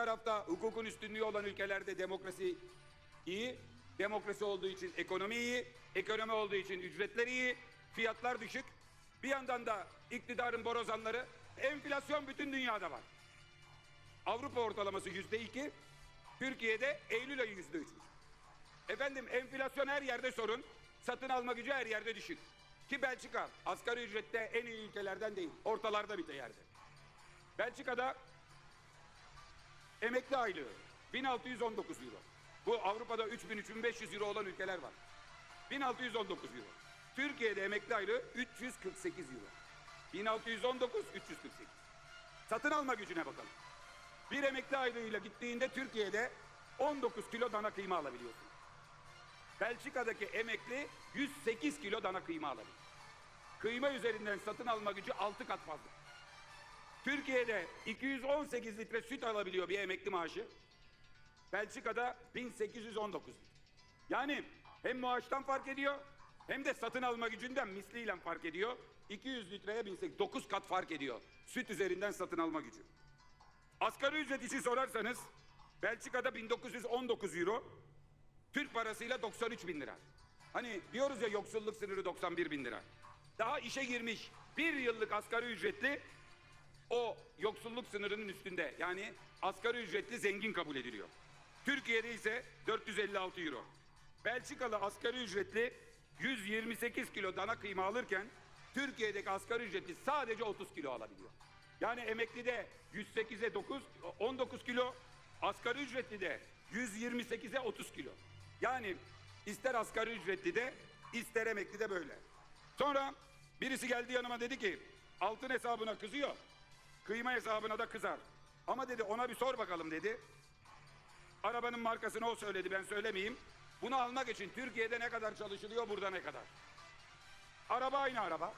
tarafta hukukun üstünlüğü olan ülkelerde demokrasi iyi. Demokrasi olduğu için ekonomi iyi. Ekonomi olduğu için ücretler iyi. Fiyatlar düşük. Bir yandan da iktidarın borazanları. Enflasyon bütün dünyada var. Avrupa ortalaması yüzde iki. Türkiye'de Eylül ayı yüzde üç. Efendim enflasyon her yerde sorun. Satın alma gücü her yerde düşük. Ki Belçika asgari ücrette en iyi ülkelerden değil. Ortalarda bir de yerde. Belçika'da emekli aylığı 1619 euro. Bu Avrupa'da 3000-3500 euro olan ülkeler var. 1619 euro. Türkiye'de emekli aylığı 348 euro. 1619 348. Satın alma gücüne bakalım. Bir emekli aylığıyla gittiğinde Türkiye'de 19 kilo dana kıyma alabiliyorsun. Belçika'daki emekli 108 kilo dana kıyma alabilir. Kıyma üzerinden satın alma gücü 6 kat fazla. Türkiye'de 218 litre süt alabiliyor bir emekli maaşı. Belçika'da 1819 litre. Yani hem maaştan fark ediyor hem de satın alma gücünden misliyle fark ediyor. 200 litreye 1800, 9 kat fark ediyor. Süt üzerinden satın alma gücü. Asgari ücret için sorarsanız Belçika'da 1919 euro, Türk parasıyla 93 bin lira. Hani diyoruz ya yoksulluk sınırı 91 bin lira. Daha işe girmiş bir yıllık asgari ücretli o yoksulluk sınırının üstünde. Yani asgari ücretli zengin kabul ediliyor. Türkiye'de ise 456 euro. Belçikalı asgari ücretli 128 kilo dana kıyma alırken Türkiye'deki asgari ücretli sadece 30 kilo alabiliyor. Yani emeklide 108'e 9, 19 kilo, asgari ücretli de 128'e 30 kilo. Yani ister asgari ücretli de ister emekli de böyle. Sonra birisi geldi yanıma dedi ki altın hesabına kızıyor. Kıyma hesabına da kızar. Ama dedi ona bir sor bakalım dedi. Arabanın markasını o söyledi ben söylemeyeyim. Bunu almak için Türkiye'de ne kadar çalışılıyor burada ne kadar? Araba aynı araba.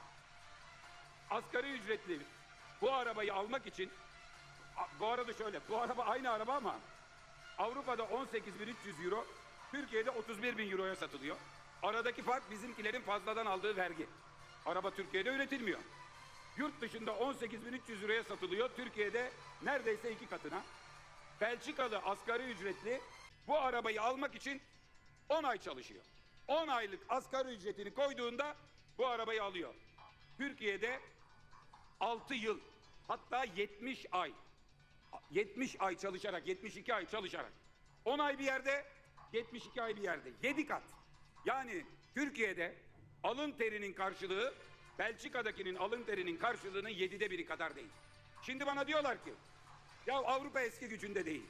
Asgari ücretli bu arabayı almak için bu arada şöyle bu araba aynı araba ama Avrupa'da 18.300 euro Türkiye'de 31.000 euroya satılıyor. Aradaki fark bizimkilerin fazladan aldığı vergi. Araba Türkiye'de üretilmiyor. Yurt dışında 18.300 liraya satılıyor. Türkiye'de neredeyse iki katına. Belçikalı asgari ücretli bu arabayı almak için 10 ay çalışıyor. 10 aylık asgari ücretini koyduğunda bu arabayı alıyor. Türkiye'de 6 yıl hatta 70 ay 70 ay çalışarak 72 ay çalışarak 10 ay bir yerde 72 ay bir yerde 7 kat. Yani Türkiye'de alın terinin karşılığı Belçika'dakinin alın terinin karşılığının 7'de biri kadar değil. Şimdi bana diyorlar ki ya Avrupa eski gücünde değil.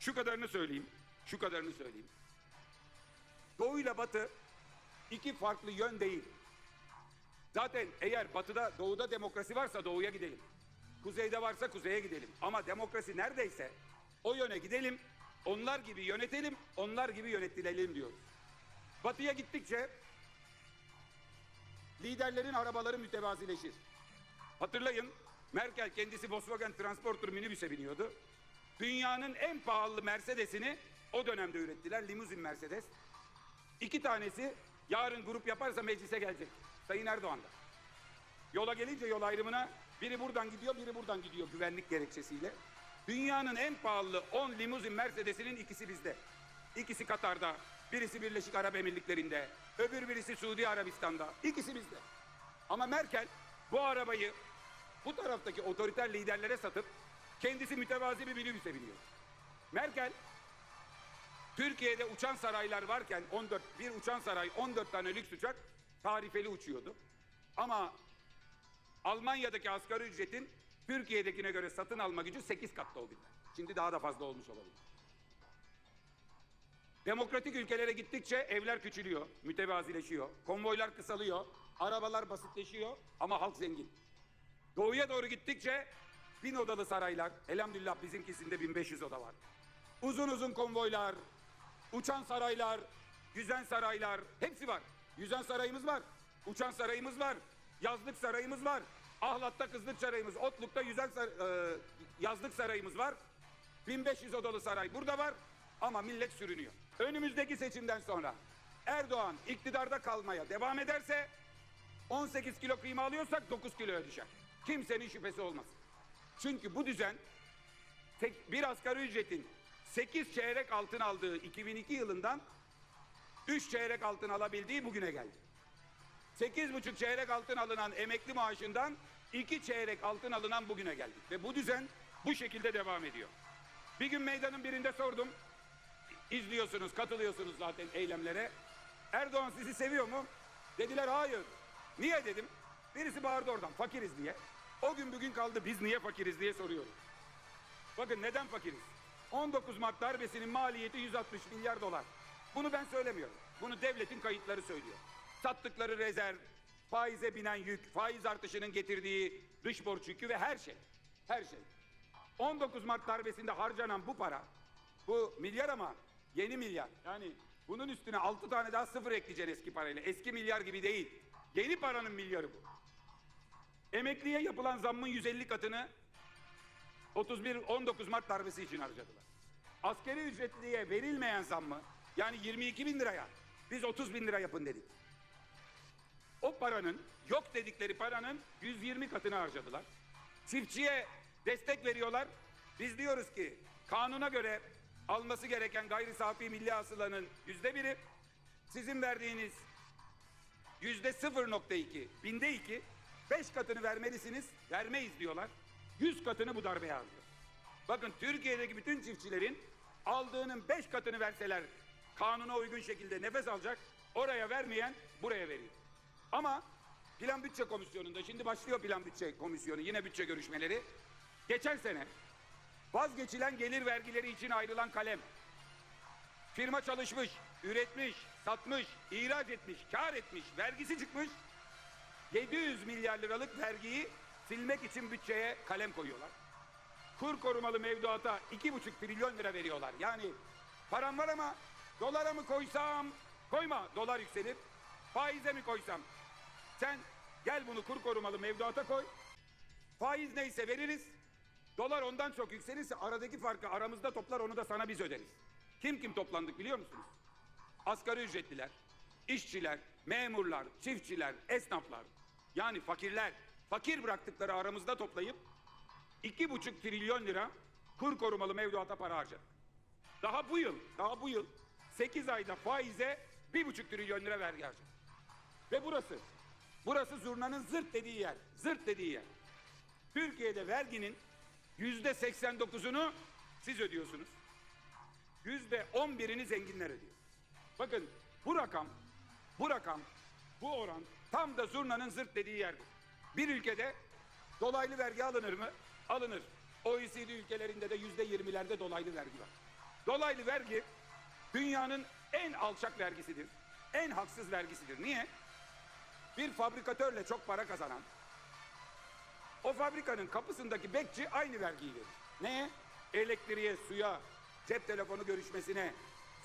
Şu kadarını söyleyeyim. Şu kadarını söyleyeyim. Doğu ile batı iki farklı yön değil. Zaten eğer batıda doğuda demokrasi varsa doğuya gidelim. Kuzeyde varsa kuzeye gidelim. Ama demokrasi neredeyse o yöne gidelim. Onlar gibi yönetelim, onlar gibi yönetilelim diyoruz. Batıya gittikçe liderlerin arabaları mütevazileşir. Hatırlayın Merkel kendisi Volkswagen Transporter minibüse biniyordu. Dünyanın en pahalı Mercedes'ini o dönemde ürettiler. Limuzin Mercedes. İki tanesi yarın grup yaparsa meclise gelecek. Sayın Erdoğan'da. Yola gelince yol ayrımına biri buradan gidiyor, biri buradan gidiyor güvenlik gerekçesiyle. Dünyanın en pahalı 10 limuzin Mercedes'inin ikisi bizde. İkisi Katar'da, birisi Birleşik Arap Emirlikleri'nde, öbür birisi Suudi Arabistan'da. İkisi bizde. Ama Merkel bu arabayı bu taraftaki otoriter liderlere satıp kendisi mütevazi bir minibüse biniyor. Merkel Türkiye'de uçan saraylar varken 14 bir uçan saray 14 tane lüks uçak tarifeli uçuyordu. Ama Almanya'daki asgari ücretin Türkiye'dekine göre satın alma gücü 8 katta o günler. Şimdi daha da fazla olmuş olabilir. Demokratik ülkelere gittikçe evler küçülüyor, mütevazileşiyor, konvoylar kısalıyor, arabalar basitleşiyor ama halk zengin. Doğuya doğru gittikçe bin odalı saraylar, elhamdülillah bizimkisinde 1500 oda var. Uzun uzun konvoylar, uçan saraylar, yüzen saraylar, hepsi var. Yüzen sarayımız var, uçan sarayımız var, yazlık sarayımız var. Ahlat'ta kızlık sarayımız, Otluk'ta yüzen sar- e, yazlık sarayımız var. 1500 odalı saray burada var ama millet sürünüyor. Önümüzdeki seçimden sonra Erdoğan iktidarda kalmaya devam ederse 18 kilo kıyma alıyorsak 9 kiloya düşer. Kimsenin şüphesi olmasın. Çünkü bu düzen tek- bir asgari ücretin 8 çeyrek altın aldığı 2002 yılından 3 çeyrek altın alabildiği bugüne geldi. 8,5 çeyrek altın alınan emekli maaşından 2 çeyrek altın alınan bugüne geldik. Ve bu düzen bu şekilde devam ediyor. Bir gün meydanın birinde sordum. İzliyorsunuz, katılıyorsunuz zaten eylemlere. Erdoğan sizi seviyor mu? Dediler hayır. Niye dedim. Birisi bağırdı oradan fakiriz diye. O gün bugün kaldı biz niye fakiriz diye soruyorum. Bakın neden fakiriz? 19 Mart darbesinin maliyeti 160 milyar dolar. Bunu ben söylemiyorum. Bunu devletin kayıtları söylüyor. Sattıkları rezerv, faize binen yük, faiz artışının getirdiği dış borç yükü ve her şey. Her şey. 19 Mart darbesinde harcanan bu para, bu milyar ama yeni milyar. Yani bunun üstüne 6 tane daha sıfır ekleyeceksin eski parayla. Eski milyar gibi değil. Yeni paranın milyarı bu. Emekliye yapılan zammın 150 katını 31 19 Mart darbesi için harcadılar. Askeri ücretliye verilmeyen zammı yani 22 bin liraya biz 30 bin lira yapın dedik. O paranın yok dedikleri paranın 120 katını harcadılar. Çiftçiye destek veriyorlar. Biz diyoruz ki kanuna göre alması gereken gayri safi milli hasılanın yüzde biri sizin verdiğiniz yüzde 0.2 binde iki beş katını vermelisiniz vermeyiz diyorlar. Yüz katını bu darbeye harcıyor. Bakın Türkiye'deki bütün çiftçilerin aldığının beş katını verseler kanuna uygun şekilde nefes alacak. Oraya vermeyen buraya veriyor. Ama Plan Bütçe Komisyonu'nda şimdi başlıyor Plan Bütçe Komisyonu yine bütçe görüşmeleri. Geçen sene vazgeçilen gelir vergileri için ayrılan kalem Firma çalışmış, üretmiş, satmış, ihraç etmiş, kar etmiş, vergisi çıkmış. 700 milyar liralık vergiyi silmek için bütçeye kalem koyuyorlar. Kur korumalı mevduata 2,5 trilyon lira veriyorlar. Yani param var ama dolara mı koysam, koyma dolar yükselir. Faize mi koysam? Sen gel bunu kur korumalı mevduata koy. Faiz neyse veririz. Dolar ondan çok yükselirse aradaki farkı aramızda toplar onu da sana biz öderiz. Kim kim toplandık biliyor musunuz? Asgari ücretliler, işçiler, memurlar, çiftçiler, esnaflar. Yani fakirler. Fakir bıraktıkları aramızda toplayıp iki buçuk trilyon lira kur korumalı mevduata para harcadık. Daha bu yıl, daha bu yıl 8 ayda faize bir buçuk trilyon lira vergi harcadık. Ve burası, burası zurnanın zırt dediği yer, zırt dediği yer. Türkiye'de verginin yüzde 89'unu siz ödüyorsunuz. Yüzde 11'ini zenginler ödüyor. Bakın bu rakam, bu rakam, bu oran tam da zurnanın zırt dediği yerdir. Bir ülkede dolaylı vergi alınır mı? Alınır. OECD ülkelerinde de yüzde 20'lerde dolaylı vergi var. Dolaylı vergi dünyanın en alçak vergisidir. En haksız vergisidir. Niye? Bir fabrikatörle çok para kazanan, o fabrikanın kapısındaki bekçi aynı vergiyi verir. Neye? Elektriğe, suya, cep telefonu görüşmesine,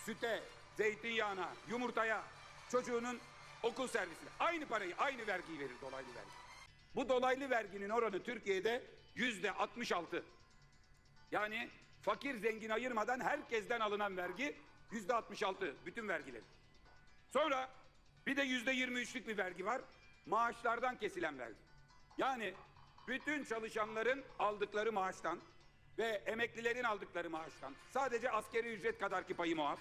süte, zeytinyağına, yumurtaya, çocuğunun okul servisine. Aynı parayı, aynı vergiyi verir dolaylı vergi. Bu dolaylı verginin oranı Türkiye'de yüzde 66. Yani fakir zengin ayırmadan herkesten alınan vergi yüzde 66 bütün vergileri. Sonra bir de yüzde 23'lük bir vergi var. Maaşlardan kesilen vergi. Yani bütün çalışanların aldıkları maaştan ve emeklilerin aldıkları maaştan sadece askeri ücret kadar ki payı muaf.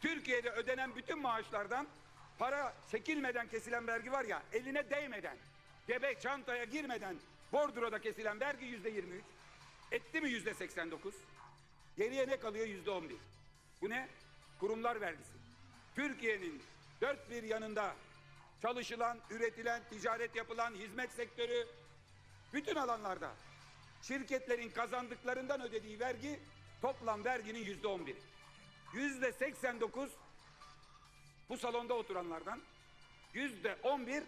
Türkiye'de ödenen bütün maaşlardan para çekilmeden kesilen vergi var ya eline değmeden, cebe çantaya girmeden bordroda kesilen vergi yüzde 23. Etti mi yüzde 89? Geriye ne kalıyor yüzde 11? Bu ne? Kurumlar vergisi. Türkiye'nin dört bir yanında çalışılan, üretilen, ticaret yapılan, hizmet sektörü bütün alanlarda şirketlerin kazandıklarından ödediği vergi toplam verginin yüzde 11. Yüzde 89 bu salonda oturanlardan, yüzde 11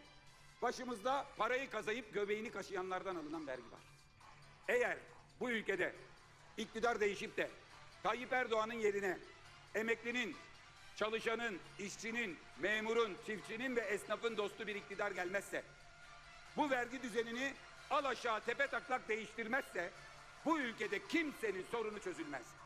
başımızda parayı kazayıp göbeğini kaşıyanlardan alınan vergi var. Eğer bu ülkede iktidar değişip de Tayyip Erdoğan'ın yerine emeklinin, çalışanın, işçinin, memurun, çiftçinin ve esnafın dostu bir iktidar gelmezse, bu vergi düzenini al aşağı tepe taklak değiştirmezse bu ülkede kimsenin sorunu çözülmez.